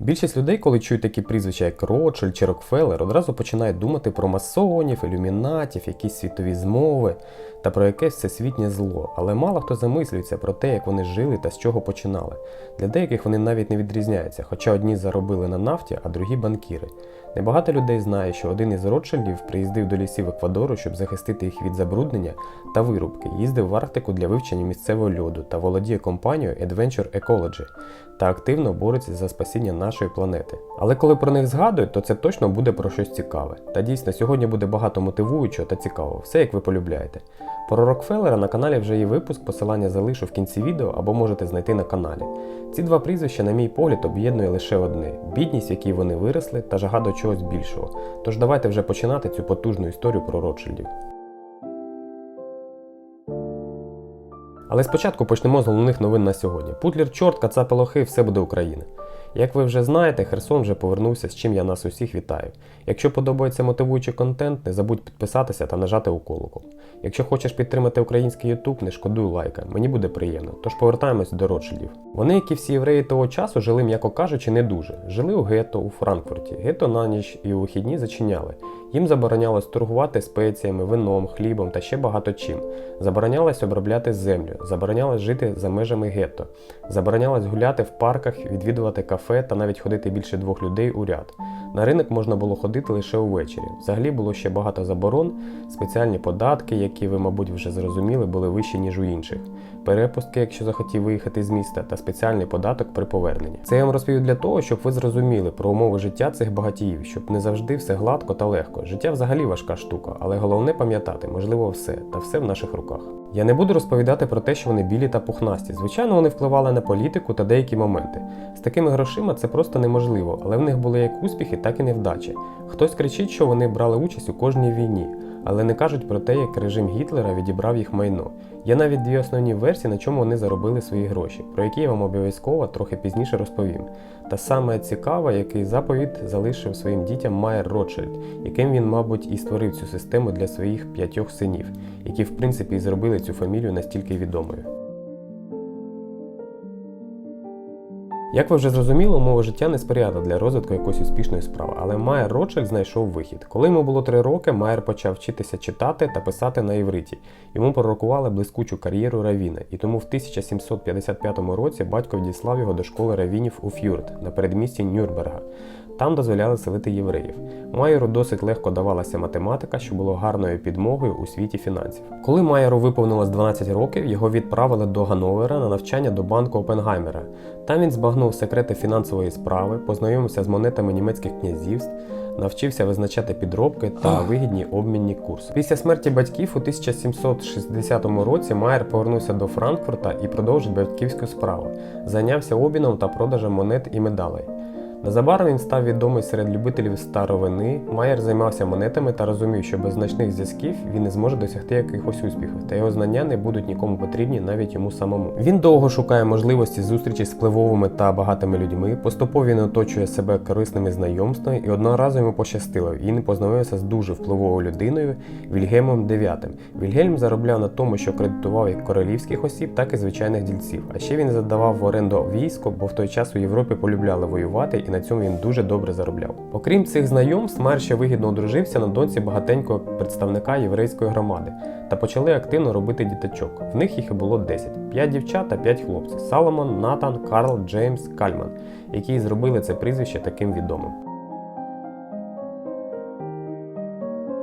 Більшість людей, коли чують такі прізвища, як Ротшильд чи Рокфеллер, одразу починають думати про масонів, ілюмінатів, якісь світові змови та про якесь всесвітнє зло. Але мало хто замислюється про те, як вони жили та з чого починали. Для деяких вони навіть не відрізняються, хоча одні заробили на нафті, а другі банкіри. Небагато людей знає, що один із Ротшильдів приїздив до лісів Еквадору, щоб захистити їх від забруднення та вирубки, їздив в Арктику для вивчення місцевого льоду та володіє компанією Adventure Ecology та активно бореться за спасіння нашої планети. Але коли про них згадують, то це точно буде про щось цікаве. Та дійсно, сьогодні буде багато мотивуючого та цікавого, все як ви полюбляєте. Про Рокфеллера на каналі вже є випуск, посилання залишу в кінці відео або можете знайти на каналі. Ці два прізвища, на мій погляд, об'єднує лише одне бідність, в якій вони виросли, та жага до чогось більшого. Тож давайте вже починати цю потужну історію про Ротшильдів. Але спочатку почнемо з головних новин на сьогодні. Путлер, чорт, кацапи лохи, все буде Україна. Як ви вже знаєте, Херсон вже повернувся, з чим я нас усіх вітаю. Якщо подобається мотивуючий контент, не забудь підписатися та нажати у колокол. Якщо хочеш підтримати український YouTube, не шкодуй лайка, мені буде приємно. Тож повертаємось до Ротшильдів. Вони, як і всі євреї того часу, жили, м'яко кажучи, не дуже. Жили у гетто у Франкфурті. Гетто на ніч і у вихідні зачиняли. Їм заборонялось торгувати спеціями, вином, хлібом та ще багато чим. Заборонялось обробляти землю, заборонялось жити за межами гетто, заборонялось гуляти в парках, відвідувати кафе та навіть ходити більше двох людей у ряд. На ринок можна було ходити лише увечері. Взагалі було ще багато заборон, спеціальні податки, які ви, мабуть, вже зрозуміли, були вищі, ніж у інших. Перепустки, якщо захотів виїхати з міста, та спеціальний податок при поверненні. Це я вам розповів для того, щоб ви зрозуміли про умови життя цих багатіїв, щоб не завжди все гладко та легко. Життя взагалі важка штука, але головне пам'ятати, можливо, все, та все в наших руках. Я не буду розповідати про те, що вони білі та пухнасті. Звичайно, вони впливали на політику та деякі моменти. З такими грошима це просто неможливо, але в них були як успіхи, так і невдачі. Хтось кричить, що вони брали участь у кожній війні, але не кажуть про те, як режим Гітлера відібрав їх майно. Є навіть дві основні версії, на чому вони заробили свої гроші, про які я вам обов'язково трохи пізніше розповім. Та саме цікаве, який заповіт залишив своїм дітям Майер Ротшильд, яким він, мабуть, і створив цю систему для своїх п'ятьох синів, які в принципі і зробили цю фамілію настільки відомою. Як ви вже зрозуміли, умови життя не сприяли для розвитку якоїсь успішної справи, але Майер Ротшильд знайшов вихід. Коли йому було три роки, Майер почав вчитися читати та писати на івриті. Йому пророкували блискучу кар'єру равіна, і тому в 1755 році батько відіслав його до школи равінів у Фюрт на передмісті Нюрнберга. Там дозволяли селити євреїв. Майеру досить легко давалася математика, що було гарною підмогою у світі фінансів. Коли Майеру виповнилось 12 років, його відправили до Ганновера на навчання до банку Опенгаймера. Там він збагнув секрети фінансової справи, познайомився з монетами німецьких князівств, навчився визначати підробки та вигідні обмінні курси. Після смерті батьків у 1760 році Майер повернувся до Франкфурта і продовжив батьківську справу. Зайнявся обміном та продажем монет і медалей. Незабаром він став відомий серед любителів старовини. Майер займався монетами та розумів, що без значних зв'язків він не зможе досягти якихось успіхів, та його знання не будуть нікому потрібні, навіть йому самому. Він довго шукає можливості зустрічі з впливовими та багатими людьми. Поступово він оточує себе корисними знайомствами, і одного разу йому пощастило. Він познайомився з дуже впливовою людиною Вільгельмом IX. Вільгельм заробляв на тому, що кредитував як королівських осіб, так і звичайних дільців. А ще він задавав в оренду військо, бо в той час у Європі полюбляли воювати і на цьому він дуже добре заробляв. Окрім цих знайомств, Майер ще вигідно одружився на доньці багатенького представника єврейської громади та почали активно робити діточок. В них їх і було 10. 5 дівчат та 5 хлопців: Саломон, Натан, Карл, Джеймс, Кальман, які зробили це прізвище таким відомим.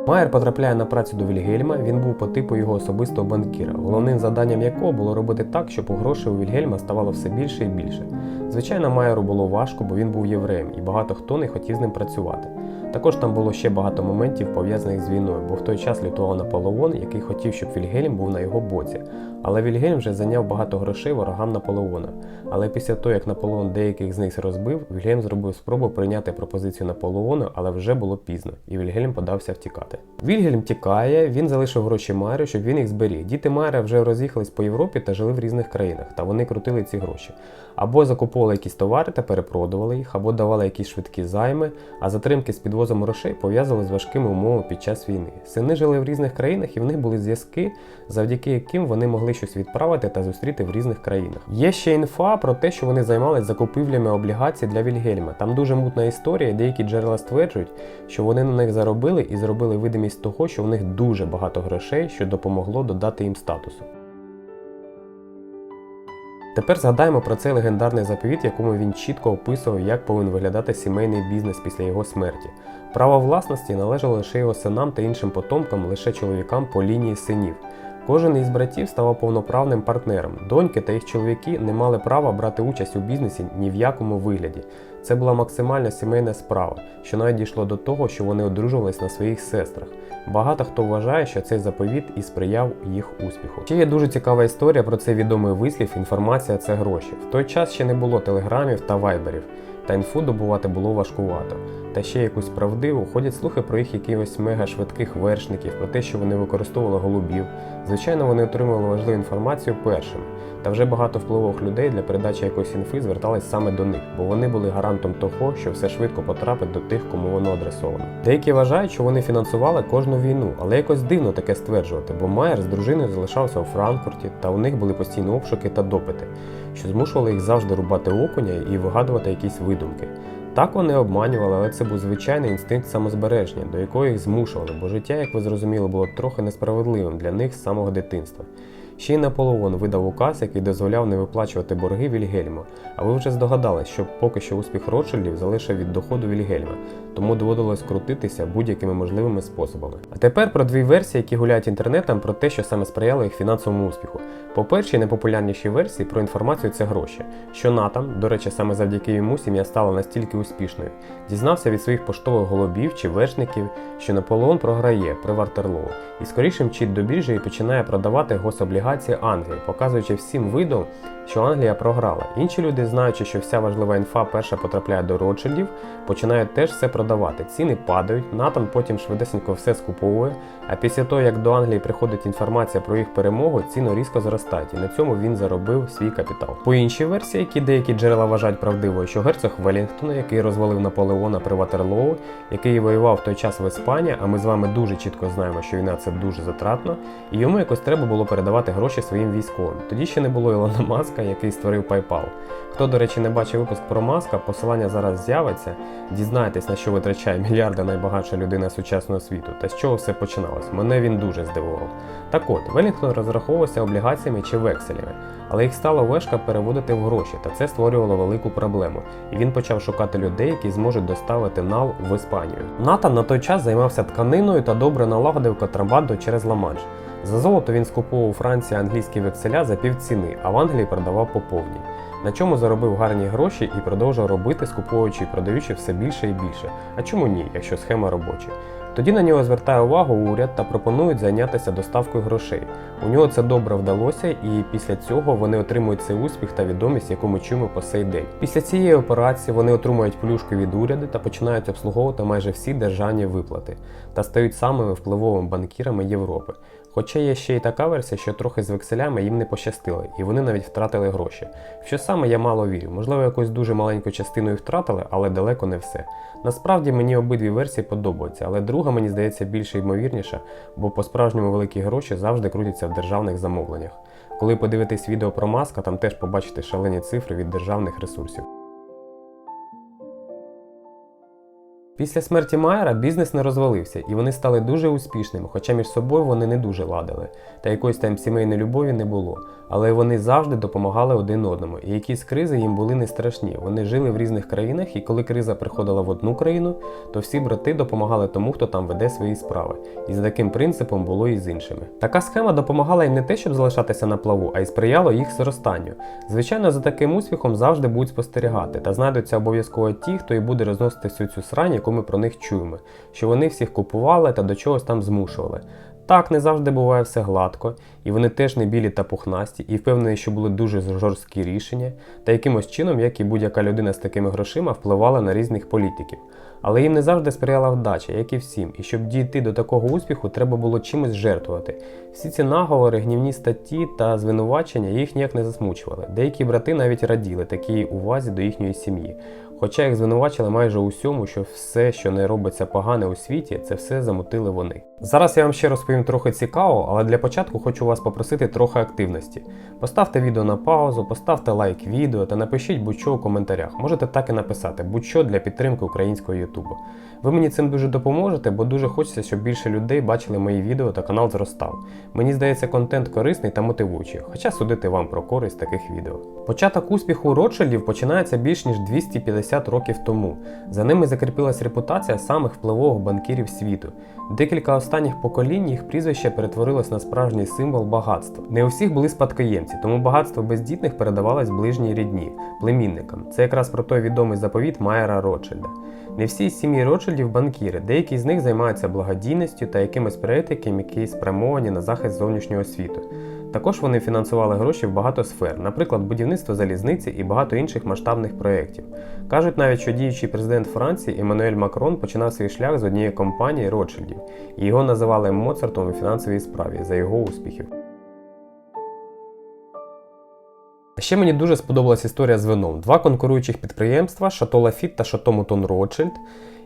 Майер потрапляє на працю до Вільгельма, він був по типу його особистого банкіра, головним завданням якого було робити так, щоб грошей у Вільгельма ставало все більше і більше. Звичайно, Майеру було важко, бо він був євреєм, і багато хто не хотів з ним працювати. Також там було ще багато моментів пов'язаних з війною, бо в той час лютував Наполеон, який хотів, щоб Вільгельм був на його боці. Але Вільгельм вже зайняв багато грошей ворогам Наполеона. Але після того, як Наполеон деяких з них розбив, Вільгельм зробив спробу прийняти пропозицію Наполеону, але вже було пізно, і Вільгельм подався втікати. Вільгельм тікає, він залишив гроші Майеру, щоб він їх зберіг. Діти Майера вже роз'їхались по Європі та жили в різних країнах, та вони крутили ці гроші. Або закуповували якісь товари та перепродували їх, або давали якісь швидкі займи, а затримки з підвозом грошей пов'язували з важкими умовами під час війни. Сини жили в різних країнах і в них були зв'язки, завдяки яким вони могли щось відправити та зустріти в різних країнах. Є ще інфа про те, що вони займалися закупівлями облігацій для Вільгельма. Там дуже мутна історія, деякі джерела стверджують, що вони на них заробили і зробили видимість того, що в них дуже багато грошей, що допомогло додати їм статусу. Тепер згадаємо про цей легендарний заповіт, якому він чітко описував, як повинен виглядати сімейний бізнес після його смерті. Право власності належало лише його синам та іншим потомкам, лише чоловікам по лінії синів. Кожен із братів ставав повноправним партнером. Доньки та їх чоловіки не мали права брати участь у бізнесі ні в якому вигляді. Це була максимальна сімейна справа, що навіть дійшло до того, що вони одружувались на своїх сестрах. Багато хто вважає, що цей заповіт і сприяв їх успіху. Ще є дуже цікава історія про цей відомий вислів інформація це гроші. В той час ще не було телеграмів та вайберів, та інфу добувати було важкувато. Та ще якусь правдиву ходять слухи про їх якихось мега швидких вершників, про те, що вони використовували голубів. Звичайно, вони отримували важливу інформацію першими. Та вже багато впливових людей для передачі якоїсь інфи звертались саме до них, бо вони були гарантом того, що все швидко потрапить до тих, кому воно адресовано. Деякі вважають, що вони фінансували кожну війну, але якось дивно таке стверджувати, бо Майер з дружиною залишався у Франкфурті, та у них були постійні обшуки та допити, що змушували їх завжди рубати окуня і вигадувати якісь видумки. Так вони обманювали, але це був звичайний інстинкт самозбереження, до якого їх змушували, бо життя, як ви зрозуміли, було трохи несправедливим для них з самого дитинства. Ще й Наполеон видав указ, який дозволяв не виплачувати борги Вільгельму. А ви вже здогадались, що поки що успіх Ротшильдів залишив від доходу Вільгельма, тому доводилось крутитися будь-якими можливими способами. А тепер про дві версії, які гуляють інтернетом про те, що саме сприяло їх фінансовому успіху. По першій найпопулярнішій версії про інформацію це гроші. Що Натан, до речі, саме завдяки йому сім'я стала настільки успішною, дізнався від своїх поштових голубів чи вершників, що Наполеон програє при Вартерлоу, і скоріше мчить до біржі і починає продавати гособлігації Англії, показуючи всім видом, що Англія програла. Інші люди, знаючи, що вся важлива інфа перша потрапляє до Ротшильдів, починають теж все продавати. Ціни падають, Натан потім швидесенько все скуповує. А після того, як до Англії приходить інформація про їх перемогу, ціни різко зростають, і на цьому він заробив свій капітал. По іншій версії, які деякі джерела вважають правдивою, що герцог Велінгтона, який розвалив Наполеона при Ватерлоу, який воював в той час в Іспанії, а ми з вами дуже чітко знаємо, що війна це дуже затратно, і йому якось треба було передавати гроші своїм військовим. Тоді ще не було Ілона Маска, який створив PayPal. Хто, до речі, не бачив випуск про Маска, посилання зараз з'явиться. Дізнайтесь, на що витрачає мільярди найбагатша людина сучасного світу та з чого все починалось. Мене він дуже здивував. Так от, Велінгтон розраховувався облігаціями чи векселями, але їх стало важко переводити в гроші, та це створювало велику проблему. І він почав шукати людей, які зможуть доставити нал в Іспанію. Натан на той час займався тканиною та добре налагодив контрабанду через Ла-Манш. За золото він скуповував у Франції англійські векселя за півціни, а в Англії продавав по повній. На чому заробив гарні гроші і продовжував робити, скуповуючи і продаючи все більше і більше. А чому ні, якщо схема робоча? Тоді на нього звертає увагу уряд та пропонують зайнятися доставкою грошей. У нього це добре вдалося, і після цього вони отримують цей успіх та відомість, яку ми чуємо по сей день. Після цієї операції вони отримують плюшки від уряду та починають обслуговувати майже всі державні виплати та стають самими впливовими банкірами Європи. Хоча є ще й така версія, що трохи з векселями їм не пощастило, і вони навіть втратили гроші. Що саме я мало вірю. Можливо, якусь дуже маленьку частину їх втратили, але далеко не все. Насправді мені обидві версії подобаються, але друга мені здається більш ймовірніша, бо по-справжньому великі гроші завжди крутяться в державних замовленнях. Коли подивитесь відео про маска, там теж побачите шалені цифри від державних ресурсів. Після смерті Майера бізнес не розвалився, і вони стали дуже успішними, хоча між собою вони не дуже ладили, та якоїсь там сімейної любові не було. Але вони завжди допомагали один одному, і якісь кризи їм були не страшні. Вони жили в різних країнах, і коли криза приходила в одну країну, то всі брати допомагали тому, хто там веде свої справи. І за таким принципом було і з іншими. Така схема допомагала їм не те, щоб залишатися на плаву, а й сприяло їх зростанню. Звичайно, за таким успіхом завжди будуть спостерігати, та знайдуться обов'язково ті, хто і буде розносити всю цю срань, яку ми про них чуємо, що вони всіх купували та до чогось там змушували. Так, не завжди буває все гладко, і вони теж не білі та пухнасті, і впевнений, що були дуже жорсткі рішення, та якимось чином, як і будь-яка людина з такими грошима, впливала на різних політиків. Але їм не завжди сприяла вдача, як і всім, і щоб дійти до такого успіху, треба було чимось жертвувати. Всі ці наговори, гнівні статті та звинувачення їх ніяк не засмучували. Деякі брати навіть раділи такій увазі до їхньої сім'ї. Хоча їх звинувачили майже усьому, що все, що не робиться погане у світі, це все замутили вони. Зараз я вам ще розповім трохи цікаво, але для початку хочу вас попросити трохи активності. Поставте відео на паузу, поставте лайк відео та напишіть будь-що у коментарях. Можете так і написати, будь-що для підтримки українського Ютубу. Ви мені цим дуже допоможете, бо дуже хочеться, щоб більше людей бачили мої відео та канал зростав. Мені здається, контент корисний та мотивуючий, хоча судити вам про користь таких відео. Початок успіху Ротшильдів починається більш ніж 250 років тому. За ними закріпилась репутація самих впливових банкірів світу. Декілька останніх поколінь їх прізвище перетворилось на справжній символ багатства. Не у всіх були спадкоємці, тому багатство бездітних передавалось ближній рідні, племінникам. Це якраз про той відомий заповіт Майера Ротшильда. Не всі з сім'ї Ротшильдів банкіри, деякі з них займаються благодійністю та якимись проєктами, які спрямовані на захист зовнішнього світу. Також вони фінансували гроші в багато сфер, наприклад, будівництво залізниці і багато інших масштабних проєктів. Кажуть навіть, що діючий президент Франції Еммануель Макрон починав свій шлях з однієї компанії Ротшильдів, і його називали Моцартом у фінансовій справі за його успіхів. Ще мені дуже сподобалась історія з вином. Два конкуруючих підприємства Шато Лафіт та Шато Мутон Ротшильд.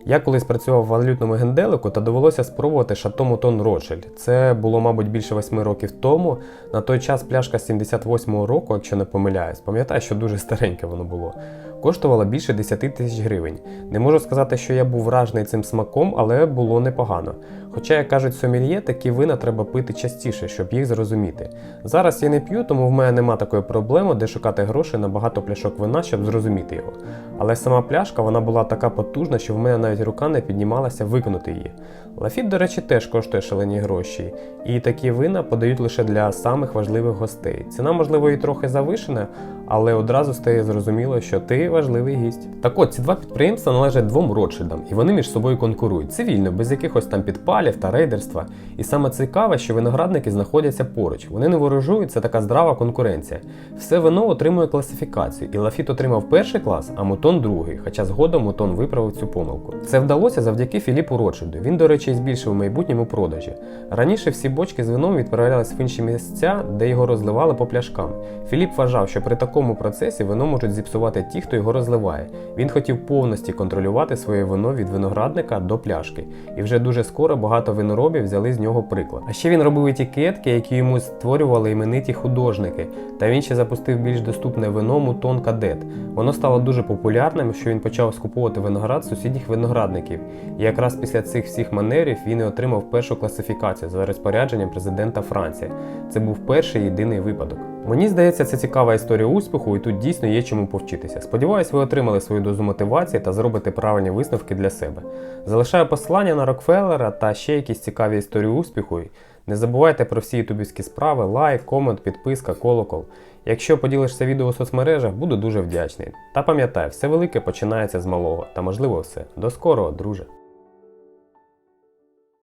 Я колись працював в валютному генделику та довелося спробувати Шато Мутон Ротшильд. Це було, мабуть, більше восьми років тому. На той час пляшка 78-го року, якщо не помиляюсь, пам'ятаю, що дуже стареньке воно було. Коштувала більше 10 тисяч гривень. Не можу сказати, що я був вражений цим смаком, але було непогано. Хоча, як кажуть сомельє, такі вина треба пити частіше, щоб їх зрозуміти. Зараз я не п'ю, тому в мене нема такої проблеми, де шукати гроші на багато пляшок вина, щоб зрозуміти його. Але сама пляшка вона була така потужна, що в мене навіть рука не піднімалася виконати її. Лафіт, до речі, теж коштує шалені гроші, і такі вина подають лише для самих важливих гостей. Ціна, можливо, і трохи завишена, але одразу стає зрозуміло, що ти важливий гість. Так от ці два підприємства належать двом Ротшильдам, і вони між собою конкурують цивільно, без якихось там підпалів та рейдерства. І саме цікаве, що виноградники знаходяться поруч. Вони не ворожують, це така здрава конкуренція. Все вино отримує класифікацію, і Лафіт отримав перший клас, а Мутон другий, хоча згодом Мутон виправив цю помилку. Це вдалося завдяки Філіпу Ротшильду. Він, до речі, збільшив у майбутньому продажі. Раніше всі бочки з вином відправлялись в інші місця, де його розливали по пляшкам. Філіп вважав, що при такому процесі вино можуть зіпсувати ті, хто його розливає. Він хотів повністю контролювати своє вино від виноградника до пляшки, і вже дуже скоро багато виноробів взяли з нього приклад. А ще він робив етикетки, які йому створювали імениті художники. Та він ще запустив більш доступне вино Мутон Кадет. Воно стало дуже популярним, що він почав скуповувати виноград сусідніх виноградників. І якраз після цих всіх манерів він і отримав першу класифікацію за розпорядженням президента Франції. Це був перший єдиний випадок. Мені здається, це цікава історія успіху, і тут дійсно є чому повчитися. Сподіваюсь, ви отримали свою дозу мотивації та зробите правильні висновки для себе. Залишаю посилання на Рокфеллера та ще якісь цікаві історії успіху. Не забувайте про всі ютубівські справи, лайк, комент, підписка, колокол. Якщо поділишся відео у соцмережах, буду дуже вдячний. Та пам'ятай, все велике починається з малого, та можливо все. До скорого, друже!